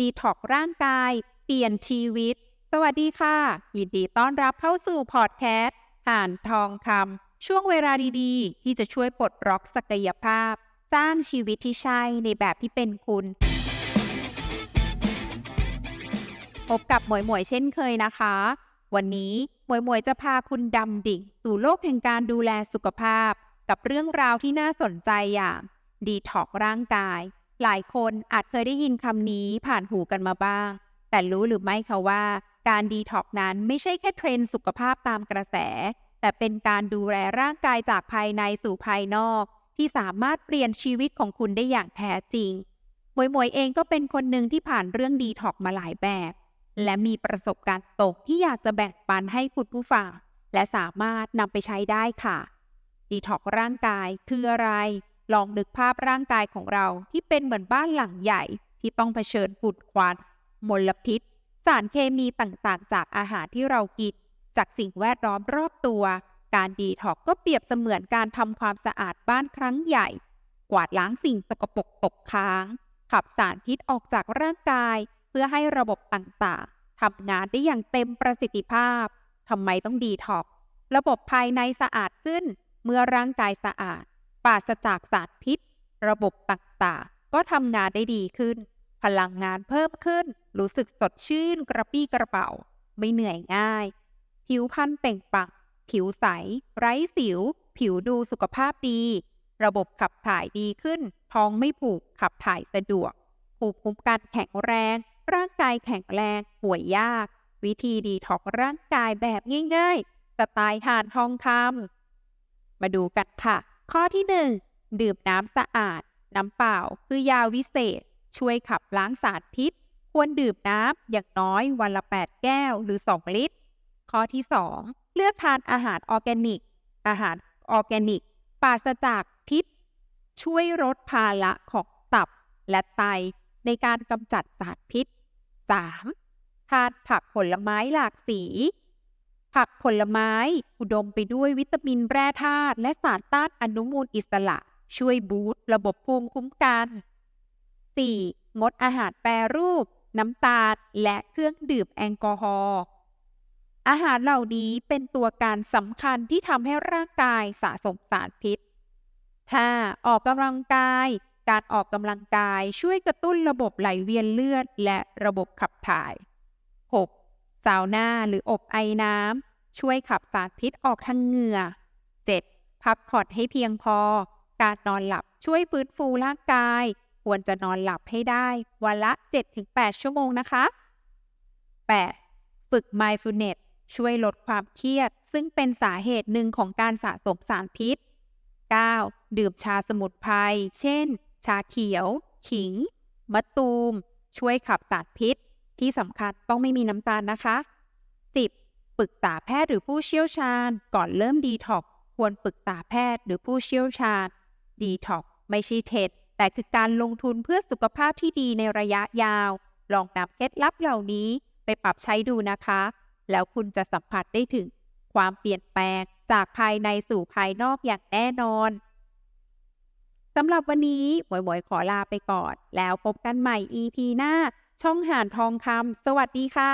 ดีท็อกร่างกาย เปลี่ยนชีวิต สวัสดีค่ะ ยินดีต้อนรับเข้าสู่พอดแคสต์ห่านทองคำช่วงเวลาดีๆ ที่จะช่วยปลดล็อกศักยภาพ สร้างชีวิตที่ใช่ในแบบที่เป็นคุณ พบกับหมวยหมวยเช่นเคยนะคะ วันนี้หมวยหมวยจะพาคุณดำดิ่งสู่โลกแห่งการดูแลสุขภาพ กับเรื่องราวที่น่าสนใจอย่างดีท็อกร่างกาย หลายคนอาจเคยได้ยินคำนี้ผ่านหูกันมาบ้าง แต่รู้หรือไม่คะว่า การดีท็อกนั้นไม่ใช่แค่เทรนด์สุขภาพตามกระแส แต่เป็นการดูแลร่างกายจากภายในสู่ภายนอก ที่สามารถเปลี่ยนชีวิตของคุณได้อย่างแท้จริงหมวยหมวยเองก็เป็นคนหนึ่งที่ผ่านเรื่องดีท็อกมาหลายแบบ และมีประสบการณ์ตกที่อยากจะแบ่งปันให้คุณผู้ฟังและสามารถนำไปใช้ได้ค่ะดีท็อกร่างกายคืออะไร ลองนึกภาพร่างกายของเราที่เป็นเหมือนบ้านหลังใหญ่ ที่ต้องเผชิญฝุ่นควันมลพิษ สารเคมีต่างๆ จากอาหารที่เรากิน จากสิ่งแวดล้อมรอบตัว การดีท็อกก็เปรียบเสมือนการทำความสะอาดบ้านครั้งใหญ่ กวาดล้างสิ่งสกปรกตกค้าง ขับสารพิษออกจากร่างกาย เพื่อให้ระบบต่างๆทำงานได้อย่างเต็มประสิทธิภาพทำไมต้องดีท็อกระบบภายในสะอาดขึ้น เมื่อร่างกายสะอาด ปราศจากสารพิษ ระบบต่างๆ ก็ทำงานได้ดีขึ้น พลังงานเพิ่มขึ้น รู้สึกสดชื่นกระปี้กระเป๋า ไม่เหนื่อยง่าย ผิวพรรณเปล่งปลั่งผิวใส ไร้สิว ผิวดูสุขภาพดี ระบบขับถ่ายดีขึ้น ท้องไม่ผูก ขับถ่ายสะดวก ภูมิคุ้มกันแข็งแรง ร่างกายแข็งแรง ป่วยยาก วิธีดีท็อกร่างกายแบบง่ายๆ สไตล์ห่านทองคำมาดูกันค่ะ ข้อที่ 1 ดื่มน้ำสะอาด น้ำเปล่าคือยาวิเศษ ช่วยขับล้างสารพิษ ควรดื่มน้ำอย่างน้อยวันละ 8 แก้วหรือ 2 ลิตร ข้อที่ 2 เลือกทานอาหารออร์แกนิก อาหารออร์แกนิกปราศจากพิษ ช่วยลดภาระของตับและไตในการกำจัดสารพิษ 3. ทานผักผลไม้หลากสี ผักผลไม้ อุดมไปด้วยวิตามินแร่ธาตุและสารต้านอนุมูลอิสระ ช่วยบูตระบบภูมิคุ้มกัน 4. งดอาหารแปรรูป น้ำตาล และเครื่องดื่มแอลกอฮอล์อาหารเหล่านี้เป็นตัวการสำคัญที่ทำให้ร่างกายสะสมสารพิษ 5. ออกกำลังกาย การออกกำลังกายช่วยกระตุ้นระบบไหลเวียนเลือด และระบบขับถ่าย 6. ซาวน่าหรืออบไอน้ำ ช่วยขับสารพิษออกทางเหงื่อ 7. พักผ่อนให้เพียงพอ การนอนหลับช่วยฟื้นฟูร่างกาย ควรจะนอนหลับให้ได้ วันละ 7-8 ชั่วโมงนะคะ 8. ฝึก mindfulness ช่วยลดความเครียด ซึ่งเป็นสาเหตุหนึ่งของการสะสมสารพิษ 9. ดื่มชาสมุนไพร เช่น ชาเขียว ขิง มะตูม ช่วยขับสารพิษ ที่สำคัญต้องไม่มีน้ำตาลนะคะ ปรึกษาแพทย์หรือผู้เชี่ยวชาญ ก่อนเริ่มดีท็อกควรปรึกษาแพทย์หรือผู้เชี่ยวชาญดีท็อกไม่ใช่เท็จแต่คือการลงทุนเพื่อสุขภาพที่ดีในระยะยาว ลองนำเคล็ดลับเหล่านี้ไปปรับใช้ดูนะคะ แล้วคุณจะสัมผัสได้ถึงความเปลี่ยนแปลงจากภายในสู่ภายนอกอย่างแน่นอนสำหรับวันนี้หมวยหมวยขอลาไปก่อน แล้วพบกันใหม่ EP หน้า ช่องหานทองคำสวัสดีค่ะ